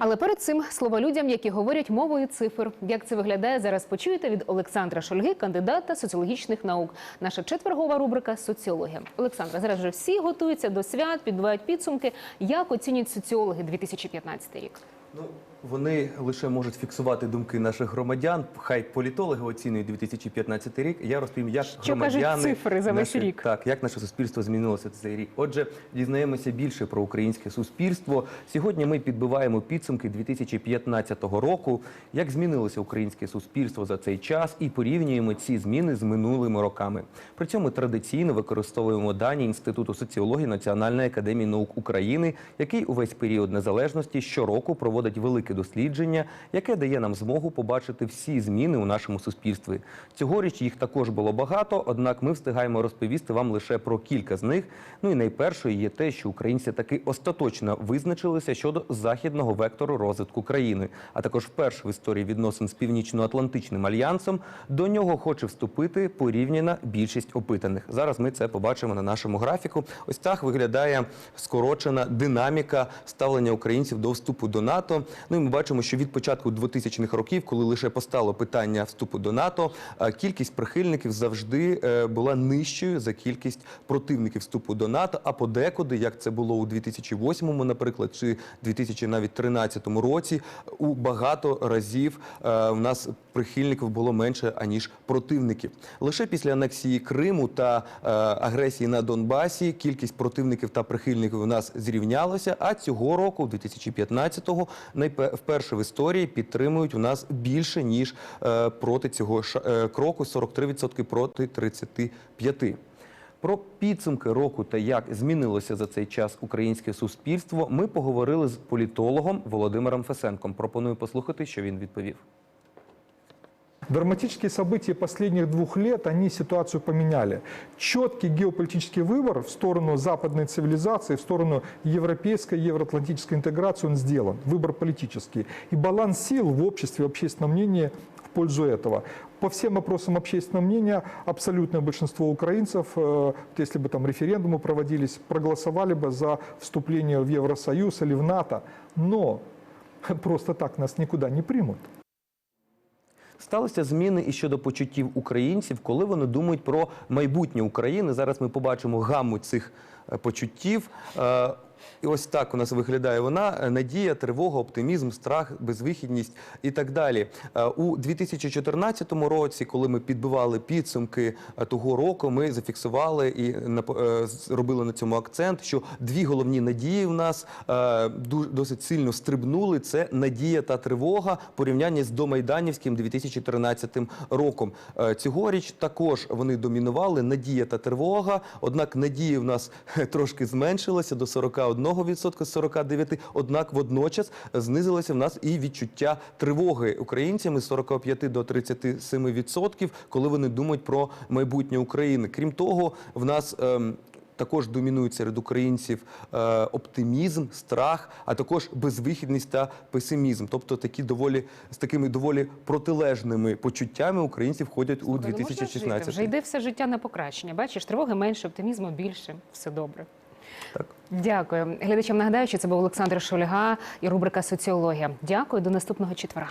Але перед цим слова людям, які говорять мовою цифр. Як це виглядає зараз? Почуєте від Олександра Шольги, кандидата соціологічних наук. Наша четвергова рубрика Соціологія. Олександра, зараз вже всі готуються до свят, підбивають підсумки. Як оцінюють соціологи 2015 рік? Ну, вони лише можуть фіксувати думки наших громадян. Хай політологи оцінюють 2015 рік. Я розповім, як Що громадяни кажуть цифри за весь наші- рік? Так, як наше суспільство змінилося цей рік. Отже, дізнаємося більше про українське суспільство. Сьогодні ми підбиваємо підсумки 2015 року. Як змінилося українське суспільство за цей час, і порівнюємо ці зміни з минулими роками. При цьому традиційно використовуємо дані Інституту соціології Національної академії наук України, який увесь період незалежності щороку проводить велике дослідження, яке дає нам змогу побачити всі зміни у нашому суспільстві. Цьогоріч їх також було багато, однак ми встигаємо розповісти вам лише про кілька з них. Ну і найпершою є те, що українці таки остаточно визначилися щодо західного вектору розвитку країни, а також вперше в історії відносин з північно-атлантичним альянсом до нього хоче вступити порівняна більшість опитаних. Зараз ми це побачимо на нашому графіку. Ось так виглядає скорочена динаміка ставлення українців до вступу до НАТО. Ну і ми бачимо, що від початку 2000-х років, коли лише постало питання вступу до НАТО, е, кількість прихильників завжди е, була нижчою за кількість противників вступу до НАТО. А подекуди, як це було у 2008-му, наприклад, чи 2013 році, у багато разів е, в нас прихильників було менше аніж противників. Лише після анексії Криму та е, агресії на Донбасі кількість противників та прихильників у нас зрівнялася. А цього року, 2015-го, найпе- вперше в історії підтримують у нас більше ніж е, проти цього е, кроку 43% проти 35%. Про підсумки року та як змінилося за цей час українське суспільство. Ми поговорили з політологом Володимиром Фесенком. Пропоную послухати, що він відповів. Драматические события последних двух лет, они ситуацию поменяли. Четкий геополитический выбор в сторону западной цивилизации, в сторону европейской, евроатлантической интеграции он сделан. Выбор политический. И баланс сил в обществе, в общественном мнении в пользу этого. По всем опросам общественного мнения абсолютное большинство украинцев, э, если бы там референдумы проводились, проголосовали бы за вступление в Евросоюз или в НАТО. Но просто так нас никуда не примут. Сталися зміни і щодо почуттів українців, коли вони думають про майбутнє України. Зараз ми побачимо гаму цих е, почуттів. І ось так у нас виглядає вона: Е, надія, тривога, оптимізм, страх, безвихідність і так далі. Е, У 2014 році, коли ми підбивали підсумки е, того року, ми зафіксували і зробили на цьому акцент, що дві головні надії в нас досить сильно стрибнули. Це надія та тривога в порівнянні з домайданівським 2013 роком. Цьогоріч також вони домінували надія та тривога. Однак надії в нас трошки зменшилася до 41% з 49%, Однак водночас знизилося в нас і відчуття тривоги українцями з 45 до 37%, коли вони думають про майбутнє України. Крім того, в нас ем, також домінують серед українців е, оптимізм, страх, а також безвихідність та песимізм. Тобто такі доволі з такими доволі протилежними почуттями українці входять у Ну, можна жити. 2016. Вже йде все життя на покращення. Бачиш, тривоги менше, оптимізму більше. Все добре. Так. Дякую. Глядачам нагадаю, що це був Олександр Шульга і рубрика Соціологія. Дякую. До наступного четверга.